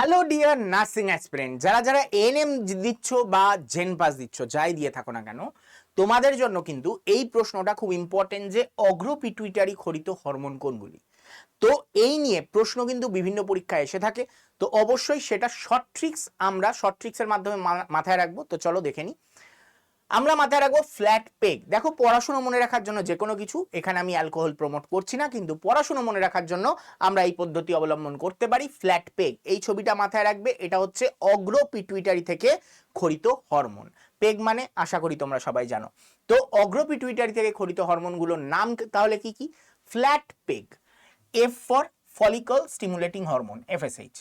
Hello dear nursing aspirant যারা যারা NM দিচ্ছ বা জেন পাস দিচ্ছ, যাই দিয়ে থাকো না কেন, তোমাদের জন্য কিন্তু এই প্রশ্নটা খুব ইম্পর্টেন্ট যে অগ্র পিটুইটারি খরিত হরমোন কোনগুলি? তো এই নিয়ে প্রশ্ন কিন্তু বিভিন্ন পরীক্ষায় এসে থাকে। তো অবশ্যই সেটা শর্ট ট্রিক্স আমরা শর্ট ট্রিক্সের মাধ্যমে মাথায় রাখব। তো চলো দেখে নিই আমরা মাথায় রাখব ফ্ল্যাট পেগ দেখো, পড়াশোনা মনে রাখার জন্য যে কোনো কিছু, এখানে আমি অ্যালকোহল প্রমোট করছি না, কিন্তু পড়াশোনা মনে রাখার জন্য আমরা এই পদ্ধতি অবলম্বন করতে পারি ফ্ল্যাট পেগ এই ছবিটা মাথায় রাখবে, এটা হচ্ছে অগ্র পিটুইটারি থেকে খরিত হরমোন পেগ মানে আশা করি তোমরা সবাই জানো। তো অগ্র পিটুইটারি থেকে খরিত হরমোনগুলোর নাম তাহলে কি কি? Flat peg F for follicle stimulating hormone FSH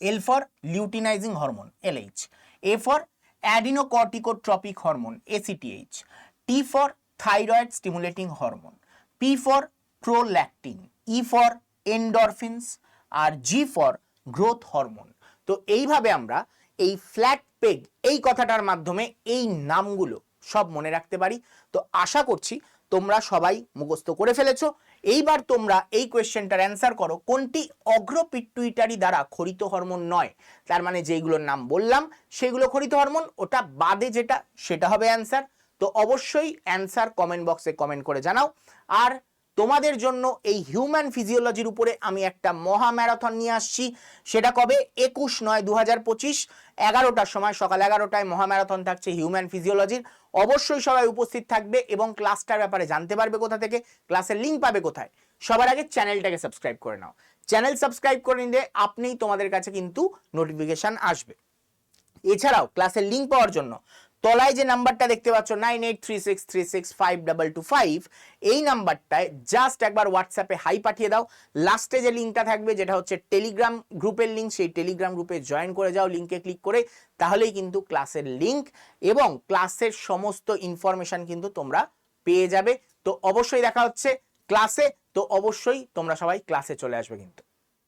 L for luteinizing hormone LH A for adenocorticotropic hormone ACTH T for thyroid stimulating hormone P for prolactin E for endorphins আর G for growth hormone তো এইভাবে আমরা এই flat peg এই কথাটার মাধ্যমে এই নামগুলো সব মনে রাখতে পারি। তো আশা করছি তোমরা সবাই মুখস্থ করে ফেলেছো। এইবার তোমরা এই কোয়েশ্চেনটার অ্যান্সার করো, কোনটি অগ্রপিটুইটারি দ্বারা খরিত হরমোন নয়? তার মানে যেইগুলোর নাম বললাম, সেগুলো খরিত হরমোন, ওটা বাদে যেটা, সেটা হবে অ্যান্সার। তো অবশ্যই অ্যান্সার কমেন্ট বক্সে কমেন্ট করে জানাও। আর তোমাদের জন্য এই হিউম্যান ফিজিওলজির উপরে আমি একটা মহা ম্যারাথন নিয়ে আসছি। সেটা কবে? একুশ নয় দু হাজার পঁচিশ, এগারোটার সময়, সকাল এগারোটায় মহা ম্যারাথন থাকছে হিউম্যান ফিজিওলজির অবশ্যই সবাই উপস্থিত থাকবে এবং ক্লাসটার ব্যাপারে জানতে পারবে কোথা থেকে, ক্লাসের লিঙ্ক পাবে কোথায়। সবার আগে চ্যানেলটাকে সাবস্ক্রাইব করে নাও। চ্যানেল সাবস্ক্রাইব করে নিলে আপনিই তোমাদের কাছে কিন্তু নোটিফিকেশন আসবে। এছাড়াও, ক্লাসের লিঙ্ক পাওয়ার জন্য তলায় যে নাম্বারটা দেখতে পাচ্ছ nine eight three six three six five double two five এই নাম্বারটায় জাস্ট একবার হোয়াটসঅ্যাপে হাই পাঠিয়ে দাও। লাস্টে যে লিঙ্কটা থাকবে, যেটা হচ্ছে টেলিগ্রাম গ্রুপের লিঙ্ক সেই টেলিগ্রাম গ্রুপে জয়েন করে যাও লিঙ্কে ক্লিক করে, তাহলেই কিন্তু ক্লাসের লিঙ্ক এবং ক্লাসের সমস্ত ইনফরমেশন কিন্তু তোমরা পেয়ে যাবে। তো অবশ্যই দেখা হচ্ছে ক্লাসে তো অবশ্যই তোমরা সবাই ক্লাসে চলে আসবে কিন্তু।